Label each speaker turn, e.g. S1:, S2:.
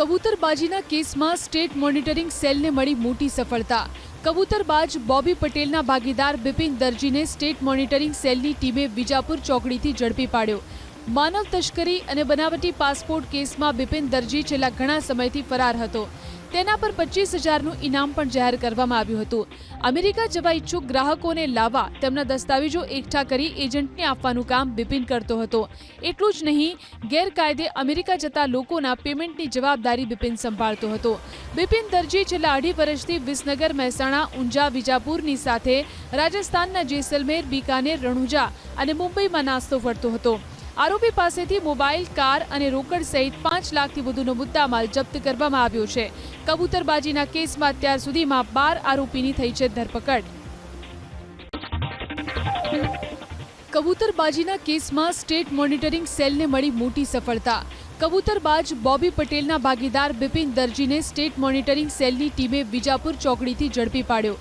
S1: કબૂતરબાજીના કેસમાં state monitoring સેલને મળી મોટી સફળતા. કબૂતરબાજ બોબી પટેલના ભાગીદાર બિપિન દરજીને સ્ટેટ મોનિટરિંગ સેલની ટીમે વિજાપુર ચોકડીથી ઝડપી પાડ્યો. માનવ તસ્કરી અને બનાવટી પાસપોર્ટ કેસમાં બિપિન દરજી છેલ્લા ઘણા સમયથી ફરાર હતો. તેના પર પચીસ હજારનું ઇનામ પણ જાહેર કરવામાં આવ્યું હતું. અમેરિકા જવા ઈચ્છુક ગ્રાહકોને લાવવા તેમના દસ્તાવેજો એકઠા કરી એજન્ટને આપવાનું કામ બિપિન કરતો હતો. એટલું જ નહીં, ગેરકાયદે અમેરિકા જતા લોકોના પેમેન્ટની જવાબદારી બિપિન સંભાળતો હતો. બિપિન દરજી છેલ્લા અઢી વર્ષથી વિસનગર, મહેસાણા, ઊંઝા, વિજાપુરની સાથે રાજસ્થાનના જેસલમેર, બીકાનેર, રણુજા અને મુંબઈમાં નાસ્તો ફરતો હતો. આરોપી પાસેથી મોબાઈલ, કાર અને રોકડ સહિત પાંચ લાખથી વધુનો મુદ્દામાલ જપ્ત કરવામાં આવ્યો છે. કબૂતરબાજીના કેસમાં અત્યાર સુધીમાં બાર આરોપીની થઈ છે ધરપકડ. કબૂતરબાજીના કેસમાં સ્ટેટ મોનિટરિંગ સેલને મળી મોટી સફળતા. કબૂતરબાજ બોબી પટેલના ભાગીદાર બિપિન દરજીને સ્ટેટ મોનિટરિંગ સેલની ટીમે વિજાપુર ચોકડીથી ઝડપી પાડ્યો.